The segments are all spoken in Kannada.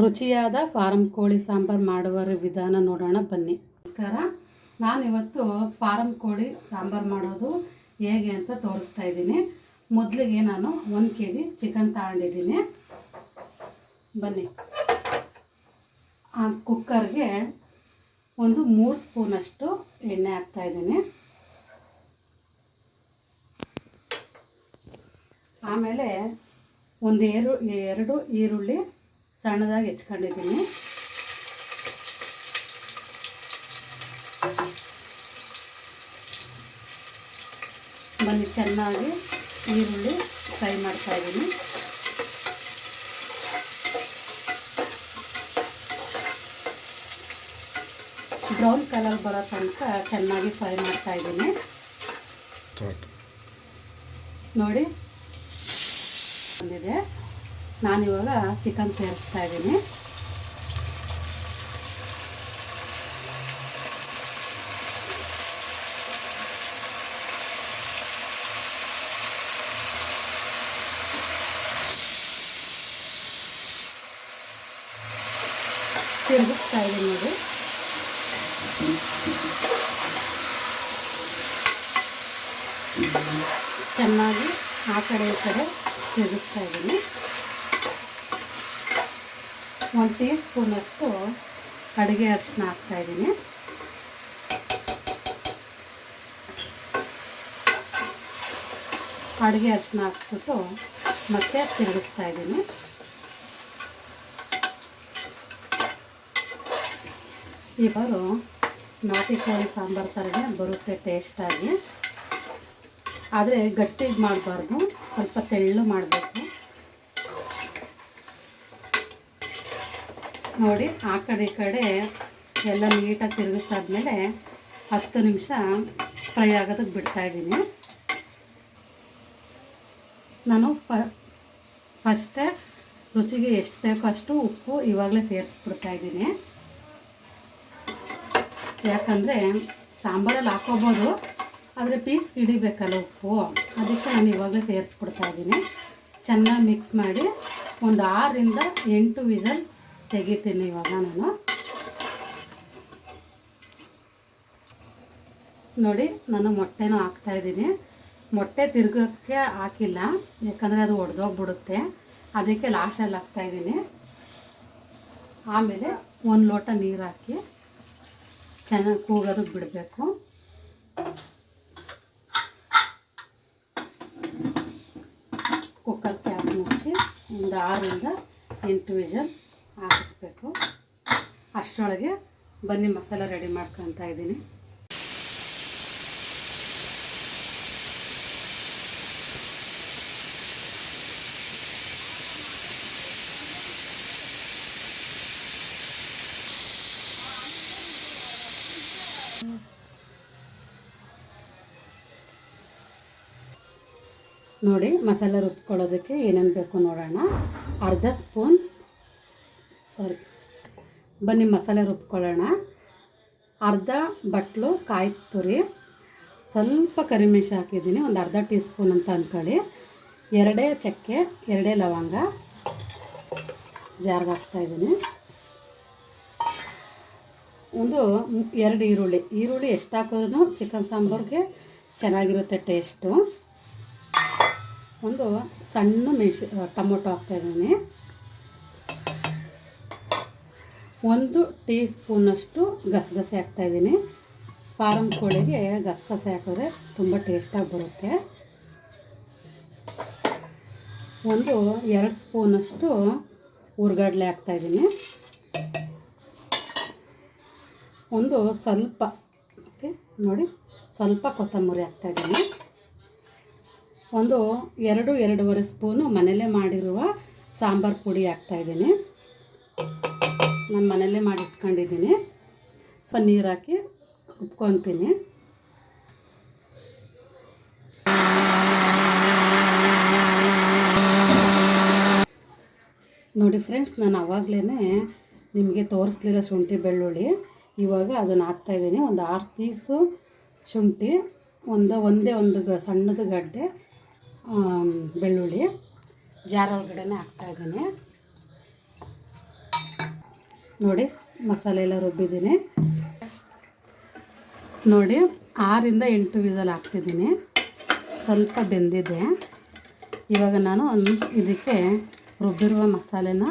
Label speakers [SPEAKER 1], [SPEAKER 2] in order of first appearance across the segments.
[SPEAKER 1] ರುಚಿಯಾದ ಫಾರಂ ಕೋಳಿ ಸಾಂಬಾರು ಮಾಡುವ ವಿಧಾನ ನೋಡೋಣ, ಬನ್ನಿ. ನಮಸ್ಕಾರ. ನಾನಿವತ್ತು ಫಾರಂ ಕೋಳಿ ಸಾಂಬಾರು ಮಾಡೋದು ಹೇಗೆ ಅಂತ ತೋರಿಸ್ತಾ ಇದ್ದೀನಿ. ಮೊದಲಿಗೆ ನಾನು ಒಂದು ಕೆ ಜಿ ಚಿಕನ್ ತಗೊಂಡಿದ್ದೀನಿ. ಬನ್ನಿ. ಆ ಕುಕ್ಕರ್ಗೆ ಒಂದು ಮೂರು ಸ್ಪೂನಷ್ಟು ಎಣ್ಣೆ ಹಾಕ್ತಾ ಇದ್ದೀನಿ. ಆಮೇಲೆ ಒಂದು ಎರಡು ಎರಡು ಈರುಳ್ಳಿ ಸಣ್ಣದಾಗಿ ಹೆಚ್ಕೊಂಡಿದ್ದೀನಿ. ಬನ್ನಿ ಚೆನ್ನಾಗಿ ಈರುಳ್ಳಿ ಫ್ರೈ ಮಾಡ್ತಾ ಇದ್ದೀನಿ. ಬ್ರೌನ್ ಕಲರ್ ಬರೋ ತನಕ ಚೆನ್ನಾಗಿ ಫ್ರೈ ಮಾಡ್ತಾ ಇದ್ದೀನಿ. ನೋಡಿ ಬಂದಿದೆ. ನಾನಿವಾಗ ಚಿಕನ್ ಸೇರಿಸ್ತಾ ಇದ್ದೀನಿ. ತಿರುಗಿಸ್ತಾ ಇದ್ದೀನಿ ನೋಡಿ. ಚೆನ್ನಾಗಿ ಆ ಕಡೆ ಈ ಕಡೆ ತಿರುಗಿಸ್ತಾ ಇದ್ದೀನಿ. ಒಂದು ಟೀ ಸ್ಪೂನಷ್ಟು ಅಡುಗೆ ಅರಿಶಿನ ಹಾಕ್ತಾಯಿದ್ದೀನಿ ಅಡುಗೆ ಅರಿಶಿನ ಹಾಕ್ಬಿಟ್ಟು ಮತ್ತೆ ತಿರುಗಿಸ್ತಾ ಇದ್ದೀನಿ. ಇವರು ನಾಟಿ ಕೋಳಿ ಸಾಂಬಾರು ಥರನೇ ಬರುತ್ತೆ ಟೇಸ್ಟಾಗಿ ಆದರೆ ಗಟ್ಟಿಗೆ ಮಾಡಬಾರ್ದು, ಸ್ವಲ್ಪ ತೆಳ್ಳು ಮಾಡಬೇಕು. ನೋಡಿ, ಆ ಕಡೆ ಈ ಕಡೆ ಎಲ್ಲ ನೀಟಾಗಿ ತಿರುಗಿಸಾದ್ಮೇಲೆ ಹತ್ತು ನಿಮಿಷ ಫ್ರೈ ಆಗೋದಕ್ಕೆ ಬಿಡ್ತಾಯಿದ್ದೀನಿ ನಾನು ಫ ಫಸ್ಟೇ ರುಚಿಗೆ ಎಷ್ಟು ಬೇಕೋ ಅಷ್ಟು ಉಪ್ಪು ಇವಾಗಲೇ ಸೇರಿಸ್ಬಿಡ್ತಾ ಇದ್ದೀನಿ. ಯಾಕಂದರೆ ಸಾಂಬಾರಲ್ಲಿ ಹಾಕೋಬೋದು ಆದರೆ ಪೀಸ್ ಹಿಡಿಬೇಕಲ್ಲ ಉಪ್ಪು. ಅದಕ್ಕೆ ನಾನು ಇವಾಗಲೇ ಇದ್ದೀನಿ. ಚೆನ್ನಾಗಿ ಮಿಕ್ಸ್ ಮಾಡಿ ಒಂದು ಆರರಿಂದ ಎಂಟು ವಿಸಲ್ ತೆಗಿತೀನಿ ಇವಾಗ ನಾನು. ನೋಡಿ, ನಾನು ಮೊಟ್ಟೆನೂ ಹಾಕ್ತಾ ಇದ್ದೀನಿ. ಮೊಟ್ಟೆ ತಿರ್ಗೋಕ್ಕೆ ಹಾಕಿಲ್ಲ, ಯಾಕಂದರೆ ಅದು ಒಡೆದೋಗ್ಬಿಡುತ್ತೆ. ಅದಕ್ಕೆ ಲಾಸ್ಟಲ್ಲಿ ಹಾಕ್ತಾ ಇದ್ದೀನಿ. ಆಮೇಲೆ ಒಂದು ಲೋಟ ನೀರು ಹಾಕಿ ಚೆನ್ನಾಗಿ ಕೂಗೋದಕ್ಕೆ ಬಿಡಬೇಕು. ಕುಕ್ಕರ್ ಕ್ಯಾಪ್ ಮುಚ್ಚಿ ಒಂದು ಆರರಿಂದ ಎಂಟು ವಿಜಲ್ ಅಷ್ಟರೊಳಗೆ ಬನ್ನಿ ಮಸಾಲ ರೆಡಿ ಮಾಡ್ಕೊತಾ ಇದ್ದೀನಿ. ನೋಡಿ, ಮಸಾಲೆ ರುಬ್ಕೊಳ್ಳೋದಕ್ಕೆ ಏನೇನು ಬೇಕು ನೋಡೋಣ. ಅರ್ಧ ಸ್ಪೂನ್, ಸಾರಿ ಬನ್ನಿ ಮಸಾಲೆ ರುಬ್ಕೊಳ್ಳೋಣ. ಅರ್ಧ ಬಟ್ಲು ಕಾಯಿ ತುರಿ. ಸ್ವಲ್ಪ ಕರಿಮೆಣಸು ಹಾಕಿದ್ದೀನಿ, ಒಂದು ಅರ್ಧ ಟೀ ಸ್ಪೂನ್ ಅಂತ ಅಂದ್ಕೊಳ್ಳಿ. ಎರಡೇ ಚಕ್ಕೆ, ಎರಡೇ ಲವಂಗ. ಜಾರ್ಗೆ ಹಾಕ್ತಾಯಿದ್ದೀನಿ ಒಂದು ಎರಡು ಈರುಳ್ಳಿ. ಈರುಳ್ಳಿ ಎಷ್ಟು ಹಾಕಿದ್ರೂ ಚಿಕನ್ ಸಾಂಬಾರಿಗೆ ಚೆನ್ನಾಗಿರುತ್ತೆ ಟೇಸ್ಟು. ಒಂದು ಸಣ್ಣ ಮೆಣಸಿ ಟೊಮೊಟೊ ಹಾಕ್ತಾಯಿದ್ದೀನಿ ಒಂದು ಟೀ ಸ್ಪೂನಷ್ಟು ಗಸಗಸೆ ಹಾಕ್ತಾಯಿದ್ದೀನಿ ಫಾರಮ್ ಕೋಳಿಗೆ ಗಸಗಸೆ ಹಾಕಿದ್ರೆ ತುಂಬ ಟೇಸ್ಟಾಗಿ ಬರುತ್ತೆ. ಒಂದು ಎರಡು ಸ್ಪೂನಷ್ಟು ಹುರ್ಗಡ್ಲೆ ಹಾಕ್ತಾಯಿದ್ದೀನಿ ಒಂದು ಸ್ವಲ್ಪ, ಓಕೆ, ನೋಡಿ, ಸ್ವಲ್ಪ ಕೊತ್ತಂಬರಿ ಹಾಕ್ತಾಯಿದ್ದೀನಿ ಒಂದು ಎರಡು, ಎರಡೂವರೆ ಸ್ಪೂನು ಮನೇಲೇ ಮಾಡಿರುವ ಸಾಂಬಾರು ಪುಡಿ ಹಾಕ್ತಾಯಿದ್ದೀನಿ ನಾನು ಮನೆಯಲ್ಲೇ ಮಾಡಿ ಇಟ್ಕೊಂಡಿದ್ದೀನಿ ಸೊ, ನೀರು ಹಾಕಿ ಉಪ್ಕೊತೀನಿ ನೋಡಿ ಫ್ರೆಂಡ್ಸ್ ನಾನು ಆವಾಗಲೇ ನಿಮಗೆ ತೋರಿಸ್ಲಿಲ್ಲ ಶುಂಠಿ ಬೆಳ್ಳುಳ್ಳಿ. ಇವಾಗ ಅದನ್ನು ಹಾಕ್ತಾಯಿದ್ದೀನಿ ಒಂದು ಆರು ಪೀಸು ಶುಂಠಿ, ಒಂದು, ಒಂದೇ ಒಂದು ಗ, ಸಣ್ಣದು ಗಡ್ಡೆ ಬೆಳ್ಳುಳ್ಳಿ. ಜಾರ ಒಳಗಡೆ ಹಾಕ್ತಾಯಿದ್ದೀನಿ ನೋಡಿ ಮಸಾಲೆ ಎಲ್ಲ ರುಬ್ಬಿದ್ದೀನಿ. ನೋಡಿ ಆರಿಂದ ಎಂಟು ವಿಸಲ್ ಹಾಕ್ತಿದ್ದೀನಿ. ಸ್ವಲ್ಪ ಬೆಂದಿದೆ. ಇವಾಗ ನಾನು ಇದಕ್ಕೆ ರುಬ್ಬಿರುವ ಮಸಾಲೆನ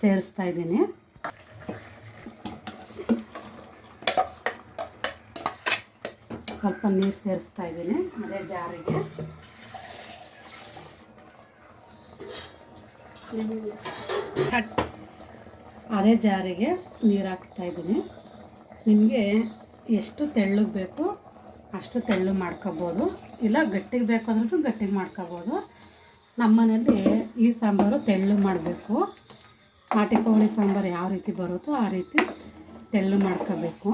[SPEAKER 1] ಸೇರಿಸ್ತಾ ಇದ್ದೀನಿ. ಸ್ವಲ್ಪ ನೀರು ಸೇರಿಸ್ತಾ ಇದ್ದೀನಿ ಅದೇ ಜಾರಿಗೆ. ಅದೇ ಜಾರಿಗೆ ನೀರು ಹಾಕ್ತಾ ಇದ್ದೀನಿ. ನಿಮಗೆ ಎಷ್ಟು ತೆಳ್ಳಗೆ ಬೇಕು ಅಷ್ಟು ತೆಳ್ಳು ಮಾಡ್ಕೋಬೋದು. ಇಲ್ಲ ಗಟ್ಟಿಗೆ ಬೇಕು ಅಂದ್ರೂ ಗಟ್ಟಿಗೆ ಮಾಡ್ಕೋಬೋದು. ನಮ್ಮ ಮನೇಲಿ ಈ ಸಾಂಬಾರು ತೆಳ್ಳು ಮಾಡಬೇಕು. ನಾಟಿ ಕೋಳಿ ಸಾಂಬಾರು ಯಾವ ರೀತಿ ಬರುತ್ತೋ ಆ ರೀತಿ ತೆಳ್ಳು ಮಾಡ್ಕೋಬೇಕು.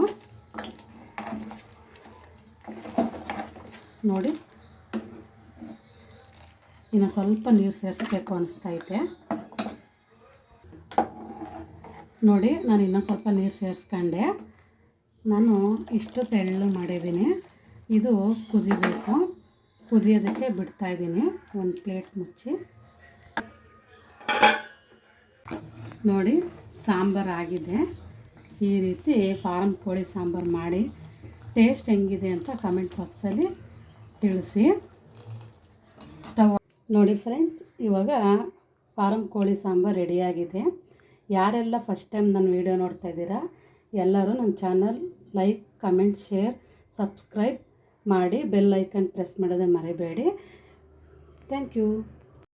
[SPEAKER 1] ನೋಡಿ. ಇನ್ನು ಸ್ವಲ್ಪ ನೀರು ಸೇರಿಸ್ಬೇಕು ಅನಿಸ್ತೈತೆ ನೋಡಿ, ನಾನು ಇನ್ನೂ ಸ್ವಲ್ಪ ನೀರು ಸೇರಿಸ್ಕೊಂಡೆ. ನಾನು ಇಷ್ಟು ತೆಳ್ಳು ಮಾಡಿದ್ದೀನಿ. ಇದು ಕುದಿಬೇಕು. ಕುದಿಯೋದಕ್ಕೆ ಬಿಡ್ತಾ ಇದ್ದೀನಿ. ಒಂದು ಪ್ಲೇಟ್ ಮುಚ್ಚಿ. ನೋಡಿ, ಸಾಂಬಾರು ಆಗಿದೆ. ಈ ರೀತಿ ಫಾರಮ್ ಕೋಳಿ ಸಾಂಬಾರು ಮಾಡಿ, ಟೇಸ್ಟ್ ಹೆಂಗಿದೆ ಅಂತ ಕಮೆಂಟ್ ಬಾಕ್ಸಲ್ಲಿ ತಿಳಿಸಿ. ಸ್ಟವ್ ನೋಡಿ ಫ್ರೆಂಡ್ಸ್, ಇವಾಗ ಫಾರಮ್ ಕೋಳಿ ಸಾಂಬಾರು ರೆಡಿಯಾಗಿದೆ ಯಾರೆಲ್ಲ ಫಸ್ಟ್ ಟೈಮ್ ನನ್ನ ವೀಡಿಯೋ ನೋಡ್ತಾ ಇದ್ದೀರಾ, ಎಲ್ಲರೂ ನನ್ನ channel like comment share subscribe ಮಾಡಿ ಬೆಲ್ ಐಕನ್ ಪ್ರೆಸ್ ಮಾಡೋದನ್ನು ಮರಿಬೇಡಿ. Thank you